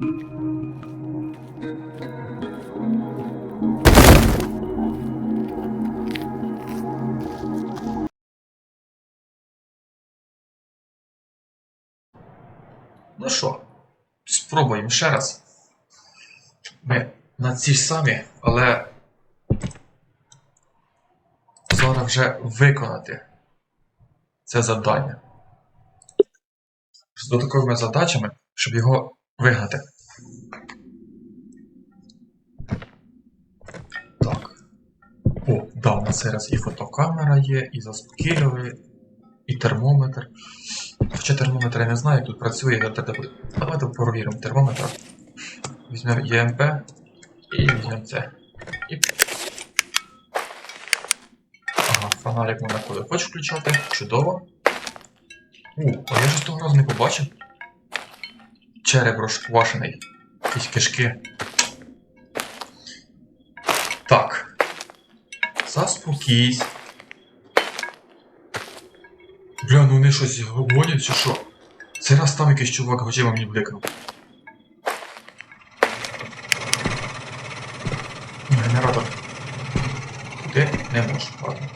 Ну що, спробуємо ще раз. Ми на ці ж самі, але зараз вже виконати це завдання. З додатковими задачами, щоб його вигнати. Так. О, да, у нас зараз і фотокамера є, і заспокійливий, і термометр. Хоча термометр я не знаю, як тут працює, я буде. Давайте перевіримо термометр. Візьмемо ЄМП і візьмемо це. І... Ага, фонарик можна коли хочеш включати. Чудово. У, а я ж того разу не побачив. Череп розквашений. Якісь кишки. Так. Заспокійсь. Бля, ну вони щось гонять чи що? Цей раз там якийсь чувак очима мені бликнув. Генератор. Ти не можеш, ладно.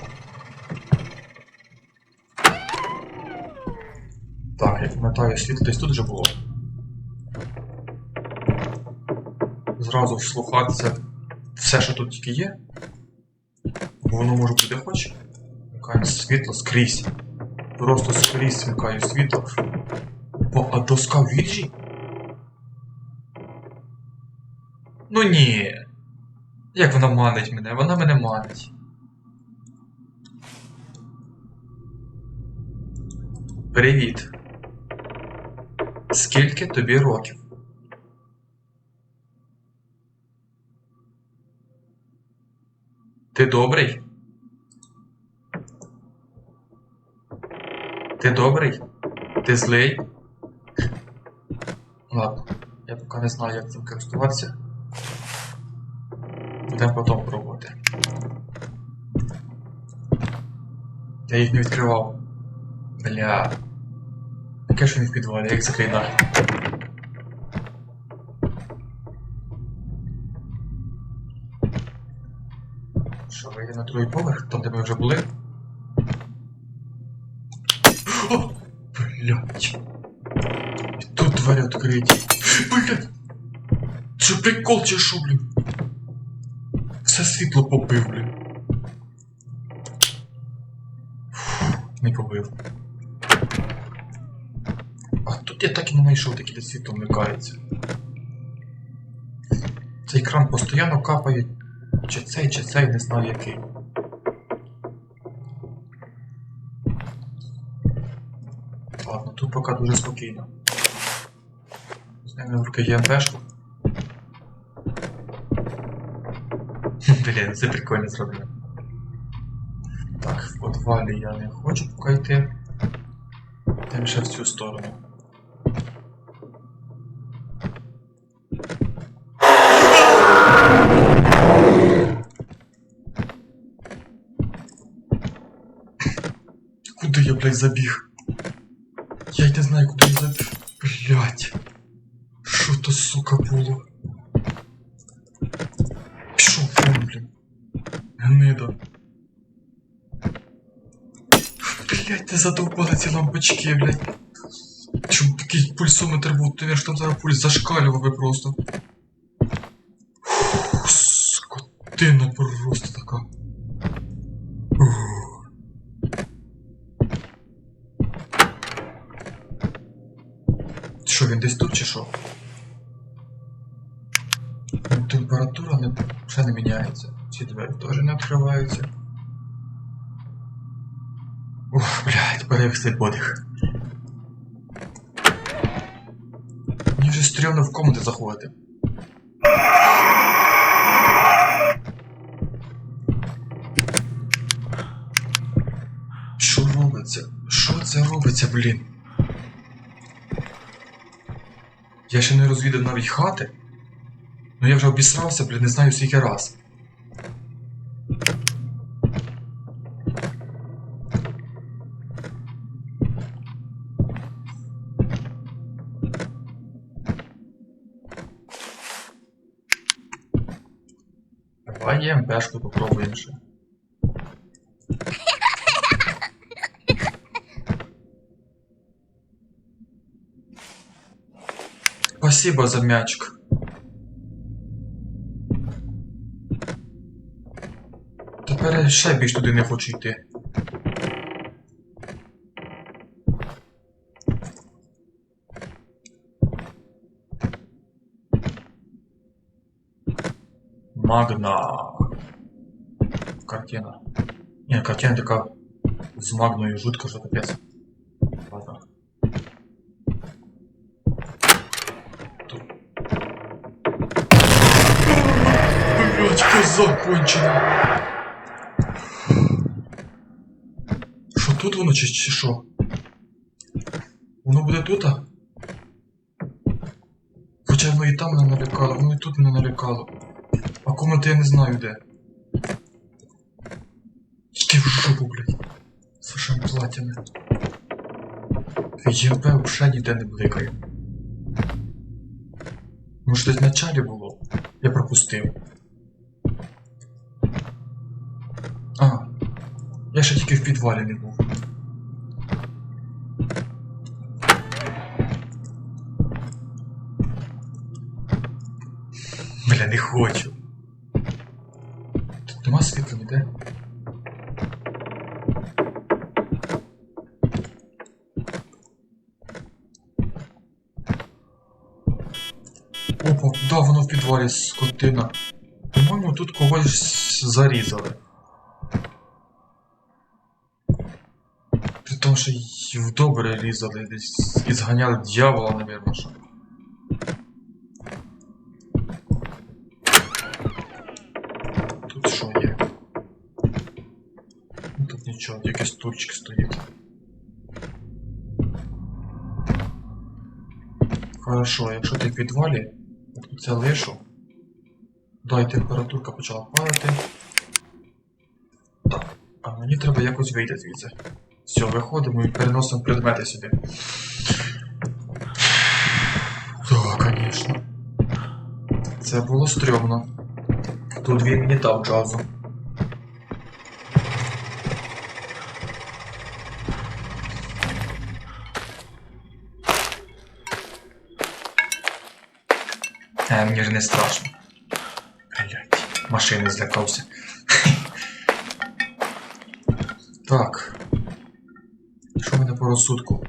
Так, я пам'ятаю, світло десь тут вже було. Зразу вслухатися все, що тут тільки є. Бо воно може бути хоч. Вмикаємо світло скрізь. Просто скрізь вмикаю світло. Опа, а доска віжі? Ну ні. Як вона манить мене? Вона мене манить. Привіт. Скільки тобі років? Ти добрий? Ти добрий? Ти злий? Ладно, я поки не знаю, як цим користуватися. Будемо потім пробувати. Я їх не відкривав. Бля. Яке ж він в підвалі, як закрий нахід. Що, на другий поверх, там де ми вже були? О! Блять. І тут двері відкриті. Блять! Це прикол чи що, блін? Все світло побив, блін. Не побив. А тут я так і не знайшов такі, де світло вмикається. Цей кран постійно капає. Чи цей, чи цей, не знаю який. Ладно, тут поки дуже спокійно. Знайми в руки ЄМПшку. Блін, це прикольно зроблено. Так, в подвалі я не хочу поки йти. Йдемо ще в цю сторону. Куди я, забіг? Я й не знаю, куди я забіг. Блядь. Що то, сука, було? Пішов вон, блін. Гнида. Блядь, ти задовбали ці лампочки, блядь. Щоб такий пульсометр був, то він ж там зараз пульс зашкалював просто. Фу, скотина просто така. Ух. Що, Ну, Температура не, вже не міняється. Ці двері теж не відкриваються. Ух, блядь, цей подих. Мені вже стрьомно в комнати заходити. Що робиться? Що це робиться, блін? Я ще не розвідав навіть хати. Ну я вже обісрався, блін, не знаю скільки раз. Давай МПшку попробуємо ще. Спасибо за мячик. Тепер ще більш туди не хочу йти. Магна. Картина. Не, картина така з магною жутко, що капець. Кончена. Що тут воно чи, чи що? Воно буде тут? а? Хоча воно і там мене налякало, воно і тут мене налякало. А комната я не знаю де. Йди в жопу, блядь. З вашими платями. ЄМП ніде не бликає. Може десь в началі було? Я пропустив. А. Я ще тільки в підвалі не був. Бля, не хочу. Тут нема світла ніде. Опа, да, воно в підвалі скотина. По-моєму, тут когось зарізали. Тому, що в добре різали десь і зганяли дьявола, навірно, що. Тут що є? Ну, Тут нічого, тільки стульчик стоїть. Хорошо, якщо ти в підвалі, тут це лишу. Да, і температурка почала падати. Так, а мені треба якось вийти звідси. Все, виходимо і переносимо предмети сюди. Так, звісно. Це було стрьомно. Тут він мені дав джазу. Е, мені ж не страшно. Блять, машини злякався. так. Що в мене по розсудку?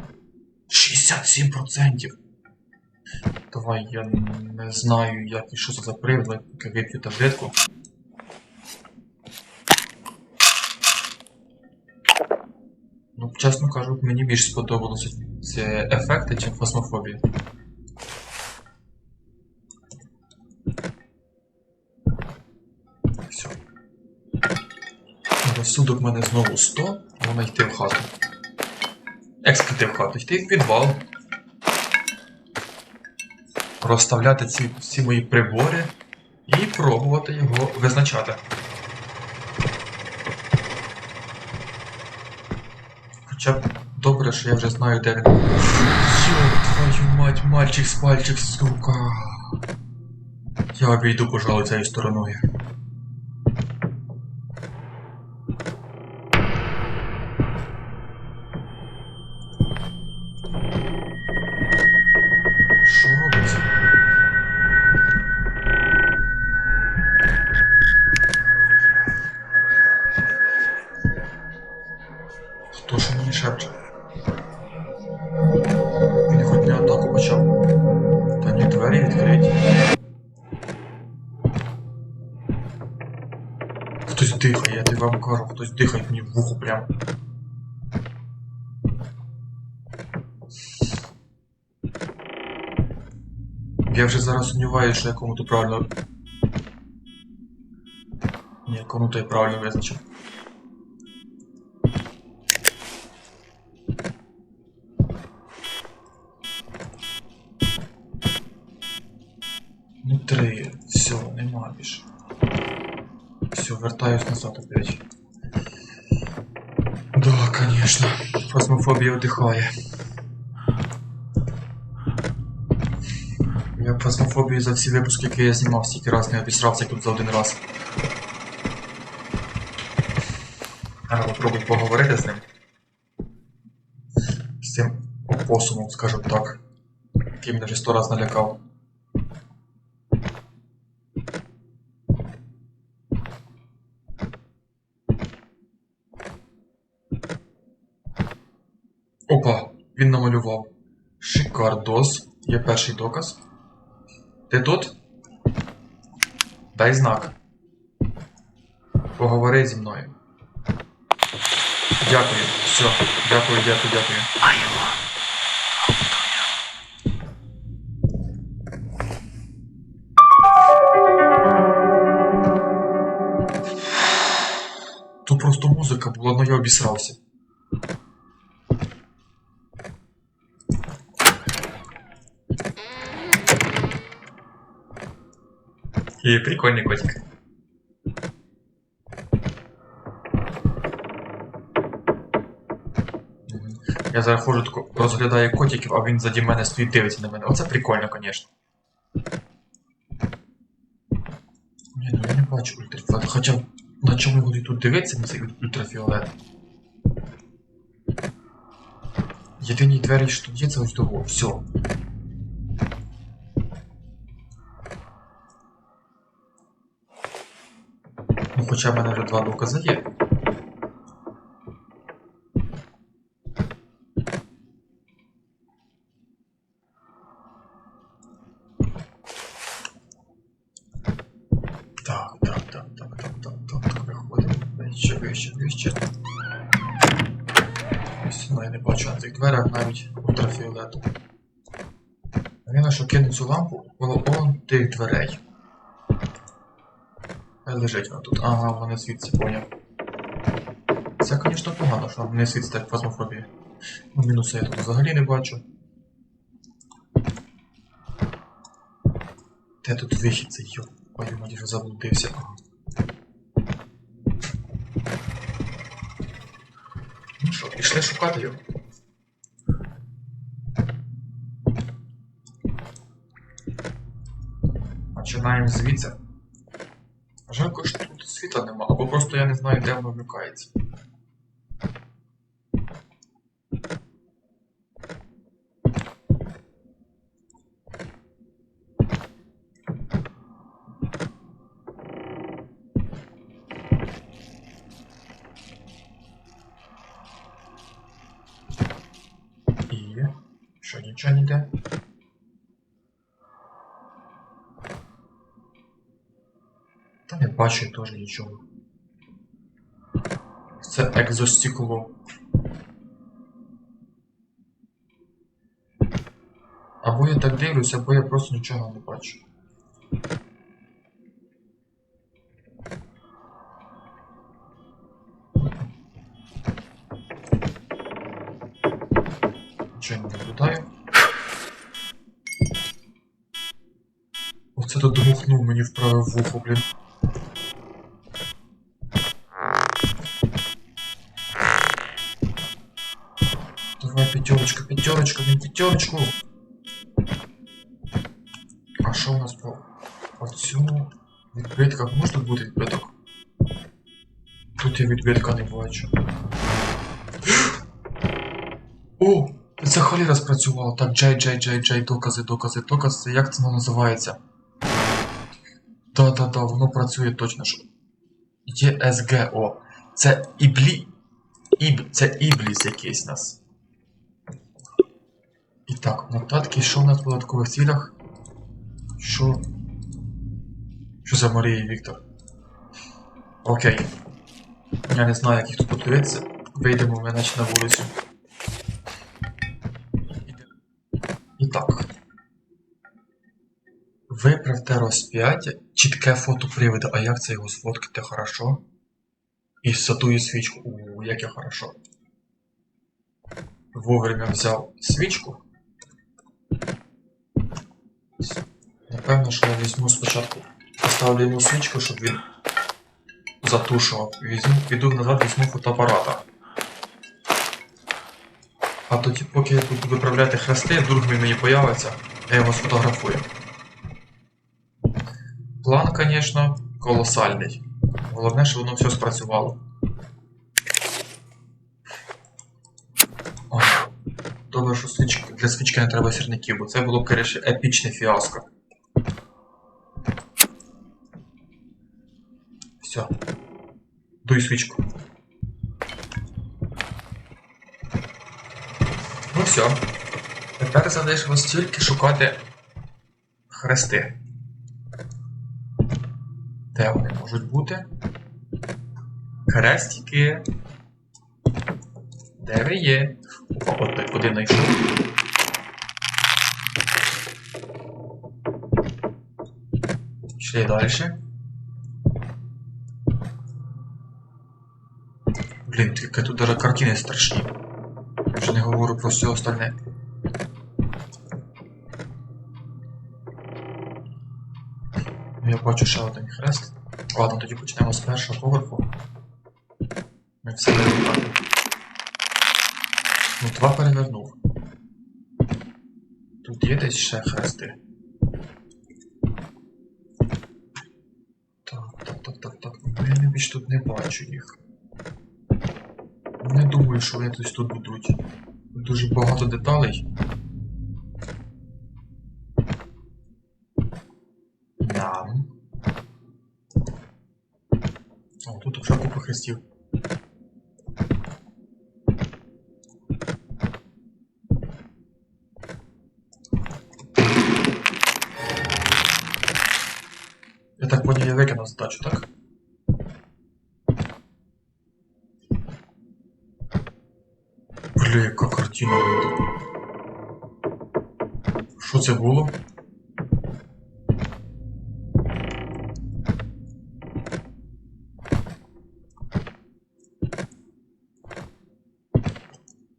67%! Давай, я не знаю, як і що це за привід, вип'ю таблетку. Ну, чесно кажучи, мені більш сподобалося ці ефекти, чим фасмофобія. Все. Розсудок в мене знову 100, можна йти в хату. Як сказати в хату? Йти в підвал. Розставляти ці всі мої прибори і пробувати його визначати. Хоча б добре, що я вже знаю, де він. Йо, твою мать, мальчик з пальчик, сука. Я обійду, пожалуй, цією стороною. Шепче? Він хоч не атаку почав. Та ні, двері відкриті. Хтось дихає, я тобі вам кажу, хтось дихає мені в вухо прям. Я вже зараз сумніваюся, що я кому-то правильно. Ні, кому-то я правильно визначив. Катаюсь на соту опять. Да, конечно. Фазмофобия отдыхая. Я фазмофобию за все выпуски, которые я снимал, стільки раз не обісрався тут за один раз. Треба попробуй поговорити з ним. З цим опосумом, скажу так. Який мене сто раз налякав. Він намалював. Шикардос. Є перший доказ. Ти тут? Дай знак. Поговори зі мною. Дякую. Все. Дякую, дякую, дякую. Тут просто музика була, але я обісрався. І прикольний котик. Я ходжу тако розглядаю котиків, а він заді мене стоїть дивиться на мене. Оце прикольно, звісно. Ні, ну я не бачу ультрафіолет. Хоча на чому буду тут дивитися на цей уль- ультрафіолет? Єдині двері, що тут є, це ось того. Все. Хоча в мене вже два докази є. Так, так, так, так, так, так, так, так, виходимо. Вище, вище, вище. Ось, ну, я не бачу на цих дверях навіть ультрафіолету. Він що кину цю лампу коло он тих дверей. Лежить вона тут. Ага, вона світиться, поняв. Це, звісно, погано, що не світиться як фазмофобія. Ну, мінуси я тут взагалі не бачу. Де тут вихід цей йо? Ой, я майже заблудився. Ага. Ну що, пішли шукати його. Починаємо звідси. Жалко, що тут світла нема, або просто я не знаю, де воно вмикається. Що нічого ніде. Бачу теж нічого. Це екзостекло. Або я так дивлюсь, або я просто нічого не бачу. Нічого не наблюдаю. Оце тут дмухнув мені в праве вухо, блін. Давай пятерочка, пятерочка, блин, пятерочку. А що у нас по відбитках може тут бути відбиток? Тут я відбитка не бачу. О! Це холіра спрацювало. Так, Джей, Джей, Джей, Джей, докази, докази, докази. Як це називається? Да-да-да, воно працює точно що. Є СГО. Це іблі. Іб... Це ібліс якийсь нас. І так, нотатки, що в нас в додаткових цілях? Що? Що за Марія Віктор? Окей. Я не знаю, як їх тут подивитися. Вийдемо ми наче на вулицю. І так. Виправте розп'яття. Чітке фото привида. А як це його сфоткати хорошо? І сатую свічку. У, як я хорошо. Вовремя взяв свічку. Напевно, що я візьму спочатку. Поставлю йому свічку, щоб він затушував. Візьму, піду назад, візьму фотоапарата. А тоді, поки я буду виправляти хрести, вдруг він мені появиться, я його сфотографую. План, звісно, колосальний. Головне, що воно все спрацювало. Добре, що свічки, для свічки не треба сірників, бо це було б коротше, епічне фіаско. Все. Дуй свічку. Ну все. Тепер залишилось тільки шукати хрести. Де вони можуть бути? Хрестики. Де ви є? От куди знайшов. Пішли далі. Блін, тільки тут даже картини страшні. Я вже не говорю про все остальне. Ну, Я бачу ще один хрест. Ладно, тоді почнемо з першого поверху. Ми все перевертали. Ну, два перевернув. Тут є десь ще хрести. Так, так, так, так, так. Ну, я більш тут не бачу їх. Не думаю, що вони десь тут будуть. Дуже багато деталей. Ням. О, тут вже купа хрестів. Я так понял, я викинув задачу, так? Бля, яка картина. Що це було?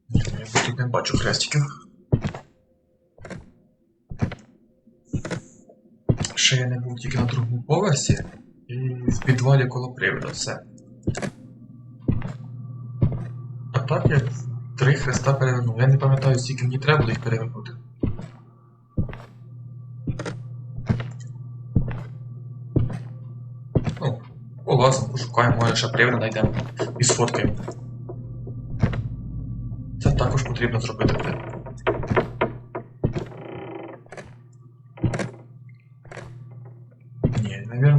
Я тут не бачу хрестиків. Ще я не був тільки на другому поверсі і в підвалі коло приводу все. А так я три хреста перевернув. Я не пам'ятаю, скільки мені треба було їх перевернути. Ну, полазимо, пошукаємо, може ще привода знайдемо і сфоткаємо. Це також потрібно зробити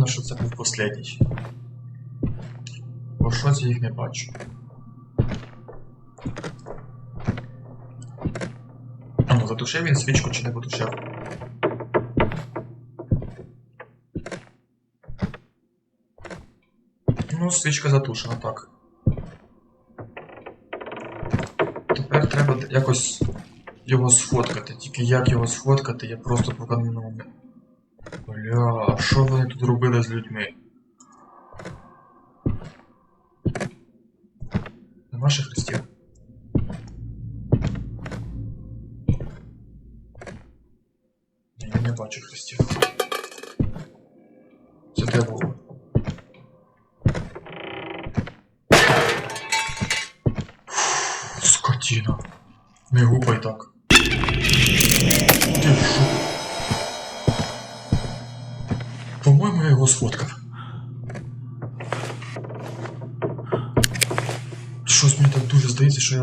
буде. Що це був последній. Бо щось я їх не бачу. Ну, затушив він свічку чи не потушив? Ну, свічка затушена, так. Тепер треба якось його сфоткати. Тільки як його сфоткати, я просто поки не. Бля, а що вони тут робили з людьми? Нема ще хрестів? Я не бачу хрестів. Це де було? Скотина. Не гупай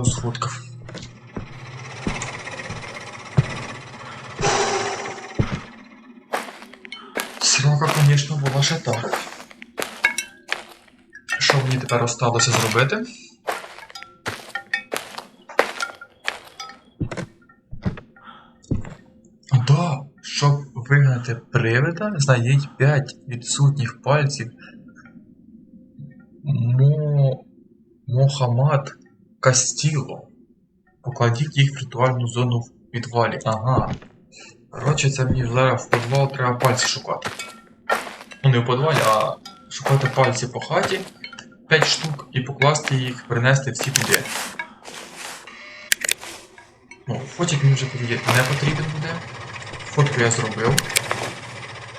його сфоткав. Срока, звісно, була ще так. Що мені тепер осталося зробити? Да, щоб вигнати привида, знайдіть 5 відсутніх пальців Мо... Мохамад Кастіло. Покладіть їх в ритуальну зону в підвалі. Ага. Коротше, це мені зараз в підвал треба пальці шукати. Ну не в підвалі, а шукати пальці по хаті 5 штук і покласти їх, принести всі туди. Ну, фотик мені вже тоді не потрібен буде. Фотку я зробив.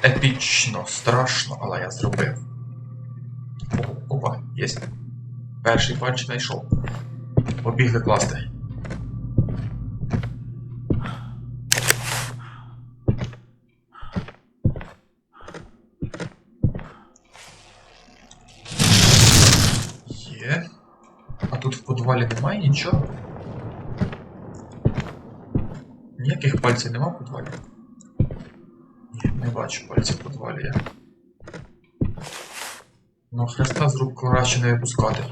Епічно, страшно, але я зробив. Опа, є. Перший пальчик знайшов. Побігли класти. Є. А тут в подвалі немає нічого. Таких пальців нема в підвалі? Ні, не бачу пальців в підвалі я. Ну, хреста з рук краще не випускати.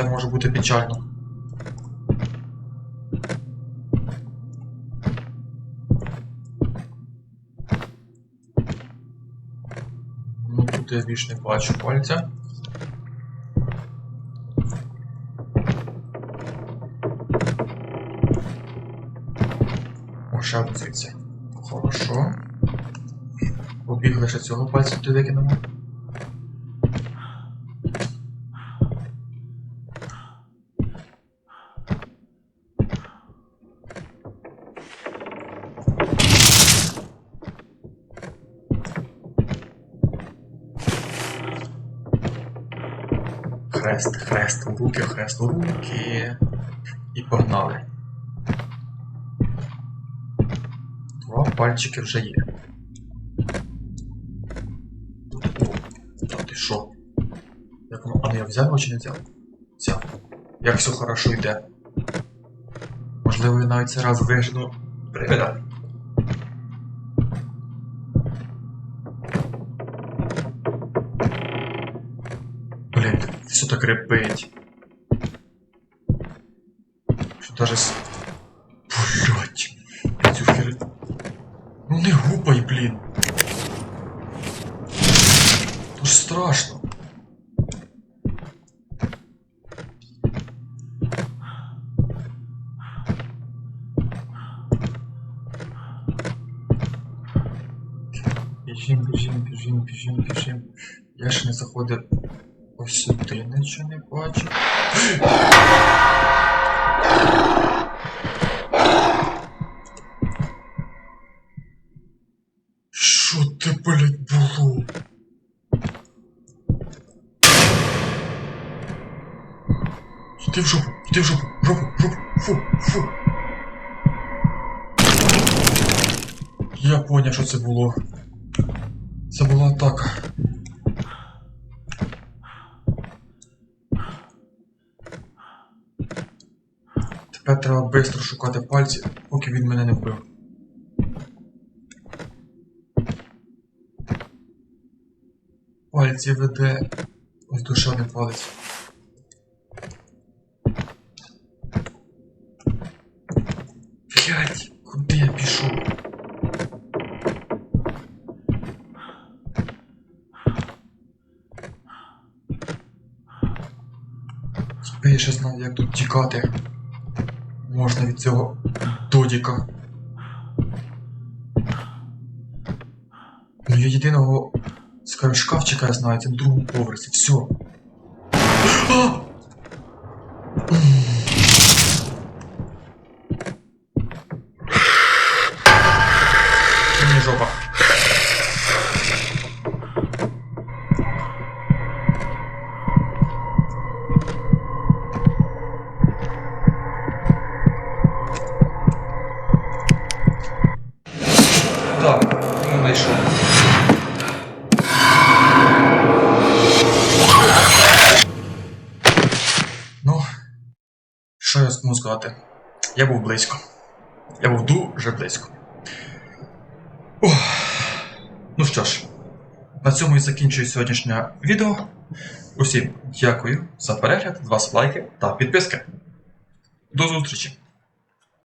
Це може бути печально. Ну тут я більш не бачу пальця. Ще звідси. Хорошо. Побігли ще цього пальця туди викинемо. Хрест, руки, хрест руки. І погнали. Два пальчики вже є. Та ти що? Як воно? А ну я взяв його чи не взяв? Взяв. Як все хорошо йде. Можливо, я навіть це раз вижну привида. все так репить. Що даже с... Блять. Я цю хер... Ну не гупай, блін. То ж страшно. Біжим, біжим, біжим, біжим, біжим. Я ж не заходив Ось сюди, нічого не бачу. Що це, блять, було? Іди в жопу, іди в жопу, жопу, жопу, фу, фу. Я поняв, що це було. Це була атака. Треба швидко шукати пальці, поки він мене не вбив. Пальці веде. Ось душа не палець. Блять, куди я пішов? Якби я ще знав, як тут тікати. Додіка. Ну я єдиного скажу, шкафчика я знаю, це на другому поверсі. Все. Мені жопа. Я був близько. Я був дуже близько. Ух. Ну що ж, на цьому і закінчую сьогоднішнє відео. Усім дякую за перегляд, з вас лайки та підписки. До зустрічі!